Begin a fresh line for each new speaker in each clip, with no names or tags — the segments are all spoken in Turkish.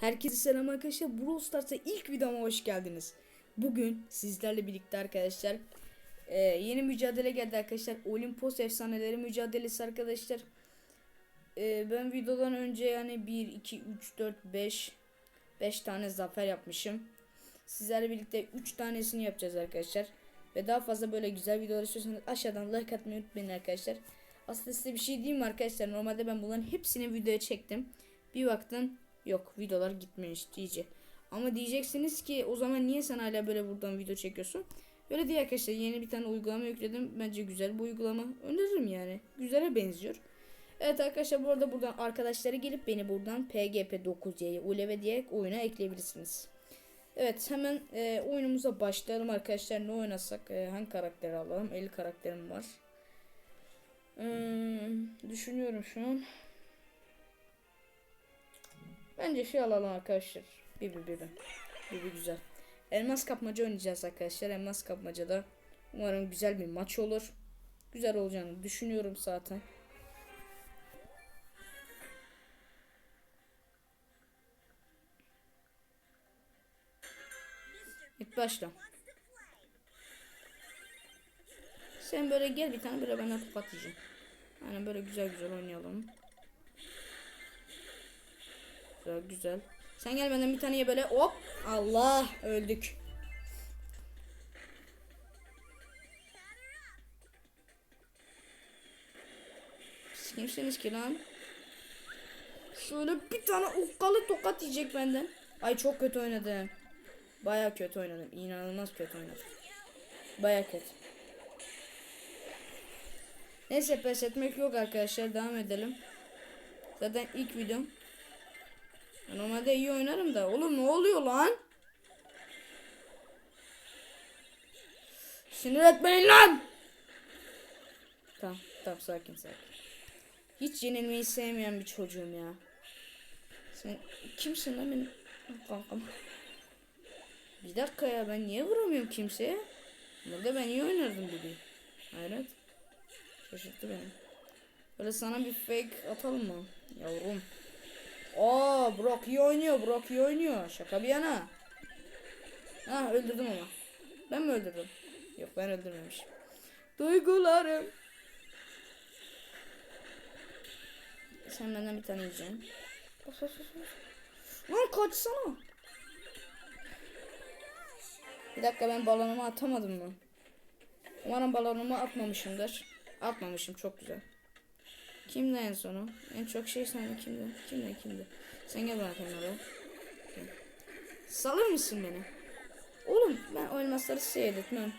Herkese selam arkadaşlar. Brawl Stars'a ilk videoma hoş geldiniz. Bugün sizlerle birlikte arkadaşlar e, yeni mücadele geldi arkadaşlar. Olimpos efsaneleri mücadelesi arkadaşlar. E, ben videodan önce yani 1, 2, 3, 4, 5 5 tane zafer yapmışım. Sizlerle birlikte 3 tanesini yapacağız arkadaşlar. Ve daha fazla böyle güzel videolar istiyorsanız aşağıdan like atmayı unutmayın arkadaşlar. Aslında size bir şey diyeyim mi arkadaşlar? Normalde ben bunların hepsini videoya çektim. Bir baktım yok videolar gitmemiş iyice. Ama diyeceksiniz ki o zaman niye sen hala böyle buradan video çekiyorsun? Öyle değil arkadaşlar yeni bir tane uygulama yükledim. Bence güzel bu uygulama. Öneririm yani. Güzele benziyor. Evet arkadaşlar bu arada buradan arkadaşları gelip beni buradan PGP9'ya uleve diye oyuna ekleyebilirsiniz. Evet hemen e, oyunumuza başlayalım arkadaşlar. Ne oynasak? E, hangi karakteri alalım? 50 karakterim var. Hmm, düşünüyorum şu an. Bence şey alalım arkadaşlar. Bibi bibi. Bibi güzel. Elmas kapmaca oynayacağız arkadaşlar. Elmas kapmacada umarım güzel bir maç olur. Güzel olacağını düşünüyorum zaten. İlk başla. Sen böyle gel bir tane böyle bana top atacaksın. Yani böyle güzel güzel oynayalım. Güzel güzel. Sen gel benden bir tane ye böyle hop. Allah öldük. Siz kimsiniz ki lan? Şöyle bir tane ukkalı tokat yiyecek benden. Ay çok kötü oynadım. Baya kötü oynadım. İnanılmaz kötü oynadım. Baya kötü. Neyse pes etmek yok arkadaşlar. Devam edelim. Zaten ilk videom. Normalde iyi oynarım da. Oğlum ne oluyor lan? Sinir etmeyin lan. Tamam tamam sakin sakin. Hiç yenilmeyi sevmeyen bir çocuğum ya. Sen kimsin lan benim kankam? Bir dakika ya ben niye vuramıyorum kimseye? Burada ben iyi oynardım dedi. Hayret. Şaşırttı beni. Böyle sana bir fake atalım mı? Yavrum. Aa Brock iyi oynuyor. Brock iyi oynuyor. Şaka bir yana. Ha öldürdüm ama. Ben mi öldürdüm? Yok ben öldürmemişim. Duygularım. Sen benden bir tane yiyeceksin. Bas, bas, bas. Lan kaçsana. Bir dakika ben balonumu atamadım mı? Umarım balonumu atmamışımdır. Atmamışım çok güzel. Kimde en sonu? En çok şey sende kimde? Kimde kimde? Sen gel bana kenara. Salır mısın beni? Oğlum ben o elmasları seyretmem.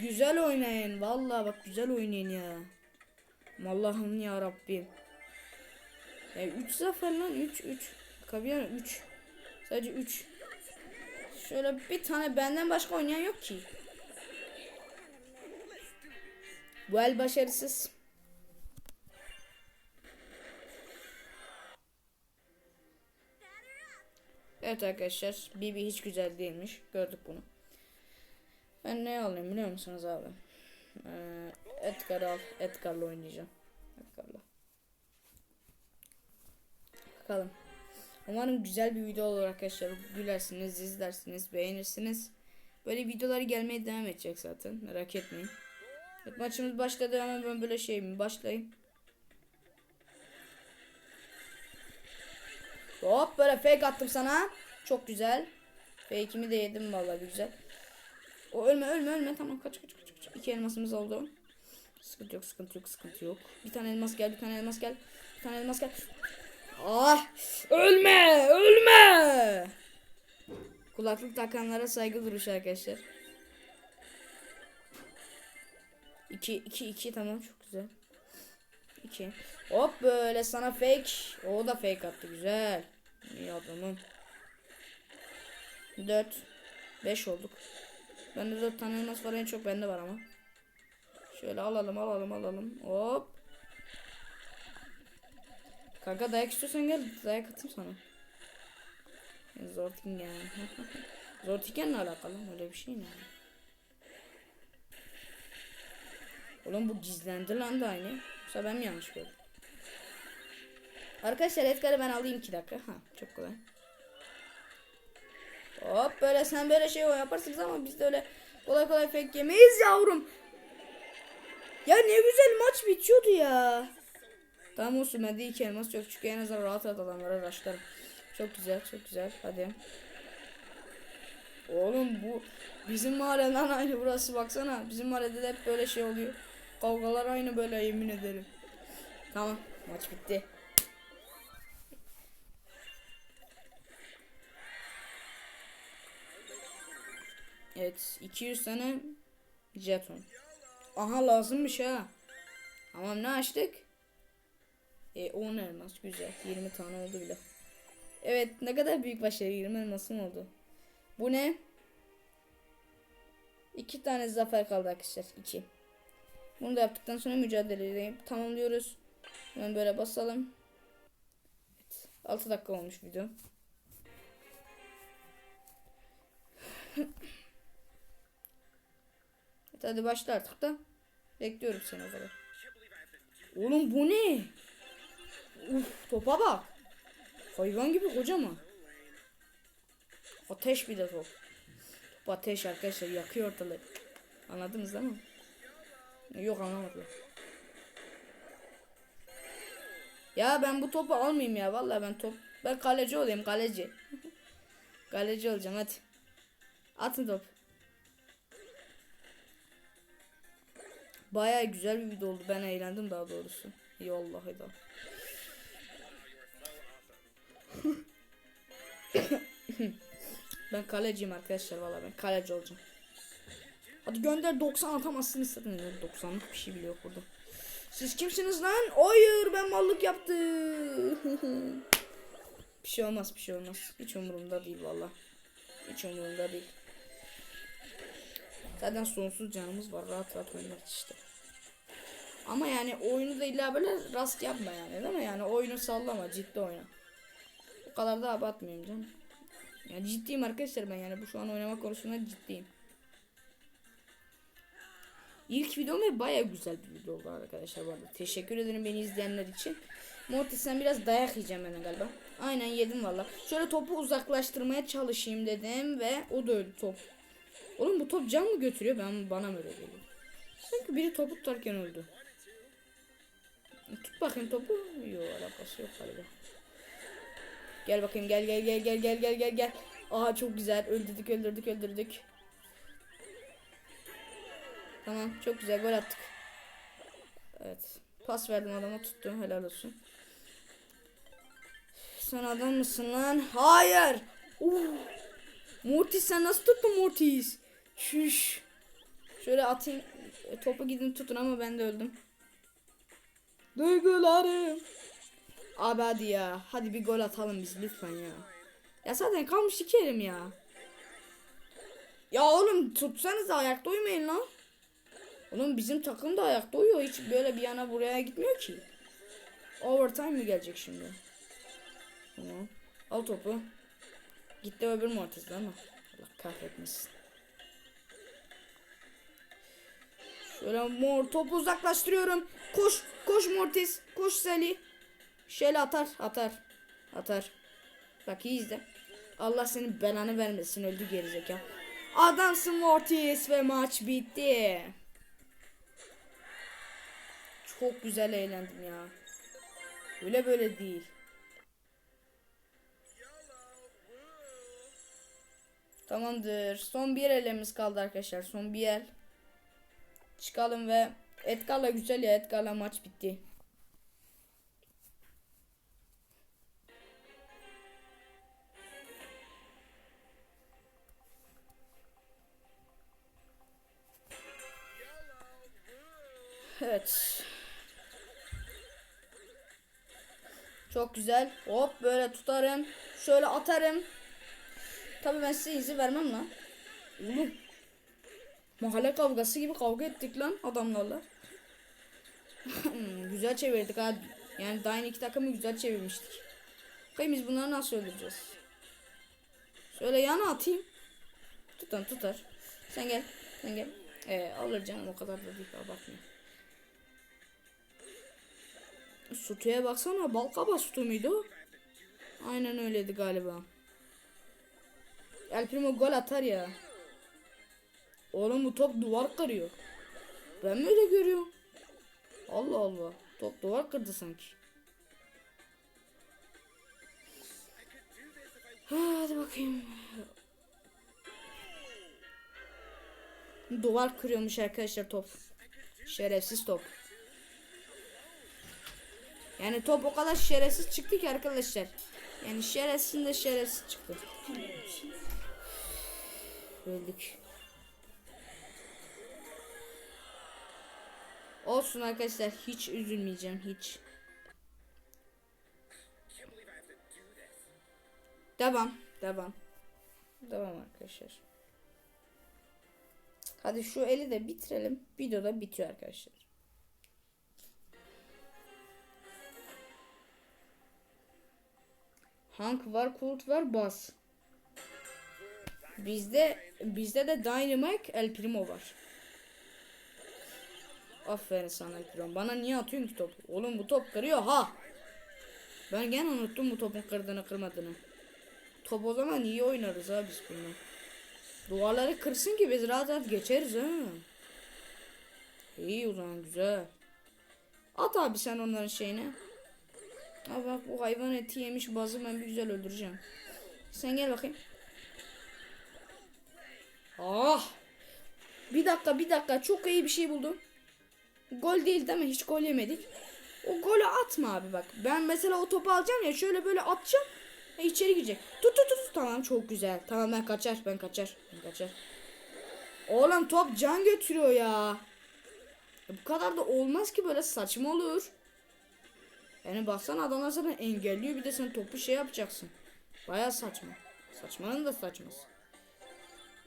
Güzel oynayın. Vallahi bak güzel oynayın ya. Allah'ım ya Rabbim. E 3 zafer lan 3 3. Kabiyan 3. Sadece 3. Şöyle bir tane benden başka oynayan yok ki. Bu el başarısız. Evet arkadaşlar Bibi hiç güzel değilmiş. Gördük bunu. Ben ne alayım biliyor musunuz abi? Ee, Edgar al. Edgar'la oynayacağım. Edgar'la. Bakalım. Umarım güzel bir video olur arkadaşlar. Gülersiniz, izlersiniz, beğenirsiniz. Böyle videolar gelmeye devam edecek zaten. Merak etmeyin. Evet, maçımız başladı ama ben böyle şey mi başlayayım. Hop böyle fake attım sana. Çok güzel. Fake'imi de yedim vallahi güzel. O ölme ölme ölme tamam kaç kaç kaç. kaç. İki elmasımız oldu. Sıkıntı yok sıkıntı yok sıkıntı yok. Bir tane elmas gel bir tane elmas gel. Bir tane elmas gel. Ah ölme ölme. Kulaklık takanlara saygı duruş arkadaşlar. 2 2 2 tamam çok güzel. 2. Hop böyle sana fake. O da fake attı güzel. İyi adamım. 4 5 olduk. Bende 4 tane elmas var en çok bende var ama. Şöyle alalım alalım alalım. Hop. Kanka dayak istiyorsan gel dayak atayım sana. Zortingen. Zortigen'le alakalı öyle bir şey ne? Oğlum bu gizlendi lan da aynı. Yoksa ben mi yanlış gördüm? Arkadaşlar Edgar'ı ben alayım 2 dakika. Ha çok kolay. Hop böyle sen böyle şey yaparsınız ama biz de öyle kolay kolay fake yemeyiz yavrum. Ya ne güzel maç bitiyordu ya. Tamam olsun bende iki elmas yok çünkü en azından rahat rahat adamlara raşlarım. Çok güzel çok güzel hadi. Oğlum bu bizim mahalleden aynı burası baksana. Bizim mahallede de hep böyle şey oluyor. Kavgalar aynı böyle yemin ederim. Tamam maç bitti. Evet 200 tane jeton. Aha lazımmış ha. Tamam ne açtık? E 10 elmas güzel. 20 tane oldu bile. Evet ne kadar büyük başarı 20 elmasım oldu. Bu ne? İki tane zafer kaldı arkadaşlar. 2. Bunu da yaptıktan sonra mücadeleyi tamamlıyoruz. Hemen böyle basalım. Evet. 6 dakika olmuş video. evet, hadi başla artık da. Bekliyorum seni o kadar. Oğlum bu ne? Uf topa bak. Hayvan gibi kocaman. Ateş bir de top. Top ateş arkadaşlar yakıyor ortalığı. Anladınız değil mi? Yok anlamadım. Ya ben bu topu almayayım ya vallahi ben top ben kaleci olayım kaleci. kaleci olacağım hadi. Atın top. Baya güzel bir video oldu. Ben eğlendim daha doğrusu. İyi vallahi da. ben kaleciyim arkadaşlar valla ben kaleci olacağım. Hadi gönder 90 atamazsın istedim. 90'lık bir şey bile yok burada. Siz kimsiniz lan? Hayır ben mallık yaptım. bir şey olmaz bir şey olmaz. Hiç umurumda değil valla. Hiç umurumda değil. Zaten sonsuz canımız var. Rahat rahat oynarız işte. Ama yani oyunu da illa böyle rast yapma yani değil mi? Yani oyunu sallama ciddi oyna. O kadar da abartmayayım canım. Yani ciddiyim arkadaşlar ben yani bu şu an oynama konusunda ciddiyim. İlk videom ve baya güzel bir video oldu arkadaşlar bu arada. Teşekkür ederim beni izleyenler için. Mortis sen biraz dayak yiyeceğim ben galiba. Aynen yedim valla. Şöyle topu uzaklaştırmaya çalışayım dedim ve o da öldü top. Oğlum bu top can mı götürüyor? Ben bana mı öyle geliyor? Sanki biri topu tutarken öldü. Tut bakayım topu. Yok alakası yok galiba. Gel bakayım gel gel gel gel gel gel gel gel. Aha çok güzel öldürdük öldürdük öldürdük. Tamam çok güzel gol attık. Evet. Pas verdim adama tuttu helal olsun. Sen adam mısın lan? Hayır. Uh. Mortis sen nasıl tuttun Mortis? Şuş. Şöyle. E, Topu gidin tutun ama ben de öldüm. Duygularım. Abi hadi ya. Hadi bir gol atalım biz lütfen ya. Ya zaten kalmış iki elim ya. Ya oğlum tutsanız ayakta uyumayın lan. Oğlum bizim takım da ayakta uyuyor. Hiç böyle bir yana buraya gitmiyor ki. Overtime mi gelecek şimdi? Tamam. Al topu. Gitti öbür Mortis'de ama. Allah kahretmesin. Şöyle mor topu uzaklaştırıyorum. Koş. Koş Mortis. Koş Sally. Şöyle atar. Atar. Atar. Bak iyi izle. Allah senin belanı vermesin öldü gerizekalı. Adamsın Mortis ve maç bitti. Çok güzel eğlendim ya. Öyle böyle değil. Tamamdır. Son bir elimiz kaldı arkadaşlar. Son bir el. Çıkalım ve Edgar'la güzel ya. Edgar'la maç bitti. Evet. Çok güzel. Hop böyle tutarım. Şöyle atarım. Tabii ben size izin vermem lan. Oğlum. Mahalle kavgası gibi kavga ettik lan adamlarla. Hmm, güzel çevirdik ha. Yani daha iki takımı güzel çevirmiştik. Bakayım biz bunları nasıl öldüreceğiz? Şöyle yana atayım. Tutan tutar. Sen gel. Sen gel. Ee, alır canım o kadar da değil abartmayayım. Sütüye baksana balkaba sütü müydü o? Aynen öyleydi galiba. El Primo gol atar ya. Oğlum bu top duvar kırıyor. Ben mi öyle görüyorum? Allah Allah. Top duvar kırdı sanki. Hadi bakayım. Duvar kırıyormuş arkadaşlar top. Şerefsiz top. Yani top o kadar şerefsiz çıktı ki arkadaşlar. Yani şerefsiz de şerefsiz çıktı. Öldük. Olsun arkadaşlar hiç üzülmeyeceğim hiç. Devam, devam. Devam arkadaşlar. Hadi şu eli de bitirelim. Video da bitiyor arkadaşlar. Hank var, Colt var, Buzz. Bizde bizde de Dynamite El Primo var. Aferin sana Primo. Bana niye atıyorsun ki topu? Oğlum bu top kırıyor ha. Ben gene unuttum bu topun kırdığını kırmadığını. Top o zaman iyi oynarız ha biz bunu. Duvarları kırsın ki biz rahat rahat geçeriz ha. İyi o zaman güzel. At abi sen onların şeyini. Ha bak bu hayvan eti yemiş bazı ben bir güzel öldüreceğim. Sen gel bakayım. Ah! Bir dakika bir dakika çok iyi bir şey buldum. Gol değil değil mi? Hiç gol yemedik. O golü atma abi bak. Ben mesela o topu alacağım ya şöyle böyle atacağım. E, içeri girecek. Tut tut tut. Tamam çok güzel. Tamam ben kaçar ben kaçar. Ben kaçar. Oğlum top can götürüyor ya. E, bu kadar da olmaz ki böyle saçma olur. Yani baksana adamlar sana engelliyor bir de sen topu şey yapacaksın. Baya saçma. Saçmanın da saçması.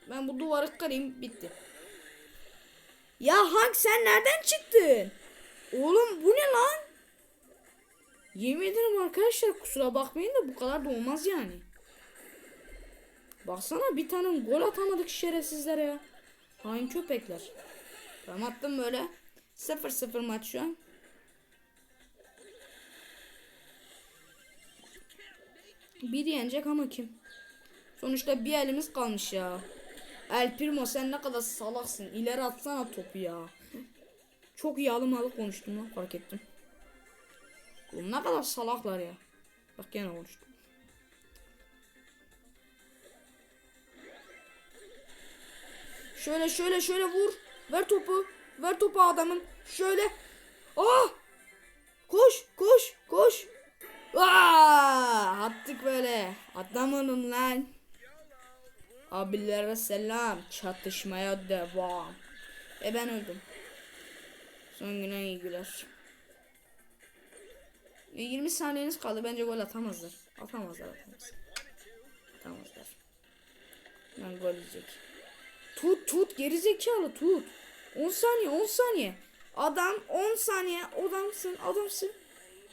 Ben bu duvarı kırayım bitti. Ya Hank sen nereden çıktın? Oğlum bu ne lan? Yemin ederim arkadaşlar kusura bakmayın da bu kadar da olmaz yani. Baksana bir tane gol atamadık şerefsizlere ya. Hain köpekler. Tamam attım böyle. 0-0 maç şu an. Bir yenecek ama kim? Sonuçta bir elimiz kalmış ya. El Primo sen ne kadar salaksın. İleri atsana topu ya. Çok yağlı konuştum lan fark ettim. Oğlum ne kadar salaklar ya. Bak gene konuştum. Şöyle şöyle şöyle vur. Ver topu. Ver topu adamın. Şöyle. Ah! Koş koş koş. Aa! Attık böyle. Atlamadın lan. Abilere selam. Çatışmaya devam. E ben öldüm. Son güne iyi güler. E, 20 saniyeniz kaldı. Bence gol atamazlar. Atamazlar atamazlar. Atamazlar. Ben gol yiyecek. Tut tut gerizekalı tut. 10 saniye 10 saniye. Adam 10 saniye adamsın adamsın.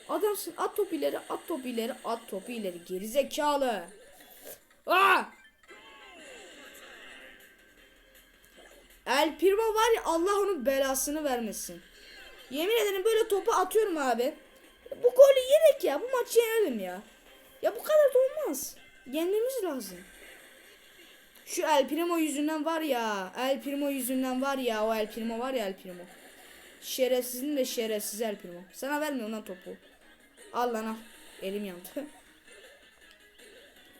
Adamsın at topu ileri at topu ileri at topu ileri gerizekalı. Aa! El Primo var ya Allah onun belasını vermesin. Yemin ederim böyle topu atıyorum abi. Bu golü yedik ya. Bu maçı yenelim ya. Ya bu kadar da olmaz. Yenmemiz lazım. Şu El Primo yüzünden var ya. El Primo yüzünden var ya. O El Primo var ya El Primo. Şerefsizin de şerefsiz El Primo. Sana vermiyorum lan topu. Al lan al. Elim yandı.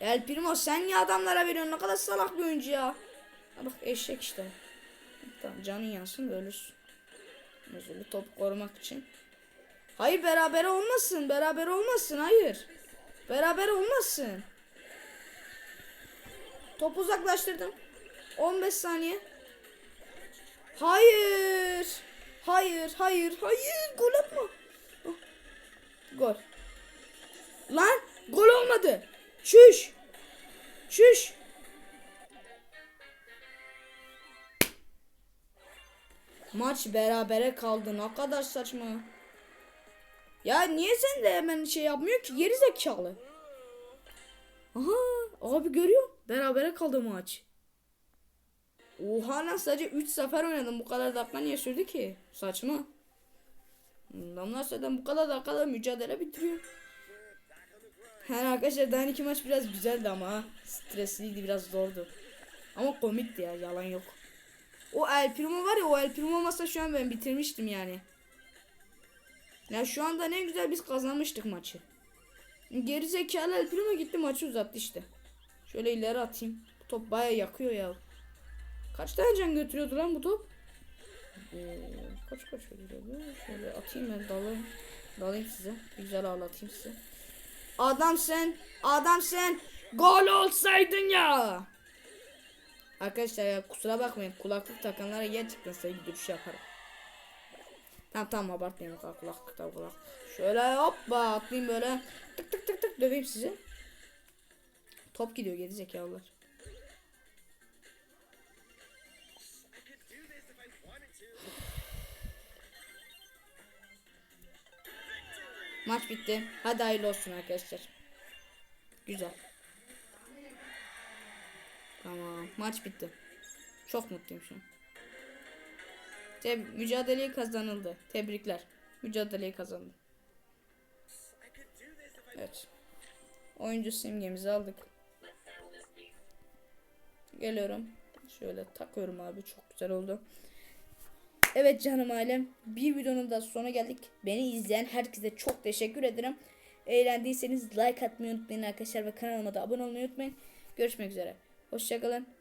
El Primo sen niye adamlara veriyorsun? Ne kadar salak bir oyuncu ya. Bak eşek işte. Tamam canın yansın ölürsün. Özürlü top korumak için. Hayır beraber olmasın. Beraber olmasın. Hayır. Beraber olmasın. Top uzaklaştırdım. 15 saniye. Hayır. Hayır, hayır, hayır. Gol atma. Oh. Gol. Lan gol olmadı. Şuş. Şuş. Maç berabere kaldı. Ne kadar saçma. Ya niye sen de hemen şey yapmıyor ki? Geri zekalı. Aha abi görüyor. Berabere kaldı maç. Oha lan sadece 3 sefer oynadım. Bu kadar dakika niye sürdü ki? Saçma. Adamlar zaten bu kadar dakikada mücadele bitiriyor. Yani arkadaşlar daha iki maç biraz güzeldi ama stresliydi biraz zordu. Ama komikti ya yalan yok. O El Primo var ya o El Primo olmasa şu an ben bitirmiştim yani. Ya şu anda ne güzel biz kazanmıştık maçı. Geri zekalı El Primo gitti maçı uzattı işte. Şöyle ileri atayım. Bu top baya yakıyor ya. Kaç tane can götürüyordu lan bu top? Ee, kaç kaç götürüyordu? Şöyle atayım ben dalayım. Dalayım size. Güzel ağlatayım size. Adam sen, adam sen gol olsaydın ya. Arkadaşlar ya kusura bakmayın kulaklık takanlara gerçekten sevgi duruşu yaparım. Tamam tamam abartmayın o kadar kulaklık da kulak. Şöyle hoppa atlayayım böyle tık tık tık tık döveyim sizi. Top gidiyor geri zekalılar. Maç bitti. Hadi hayırlı olsun arkadaşlar. Güzel. Tamam. Maç bitti. Çok mutluyum şu an. Teb mücadeleyi kazanıldı. Tebrikler. Mücadeleyi kazandı. Evet. Oyuncu simgemizi aldık. Geliyorum. Şöyle takıyorum abi. Çok güzel oldu. Evet canım ailem. Bir videonun da sonuna geldik. Beni izleyen herkese çok teşekkür ederim. Eğlendiyseniz like atmayı unutmayın arkadaşlar ve kanalıma da abone olmayı unutmayın. Görüşmek üzere. Hoşçakalın.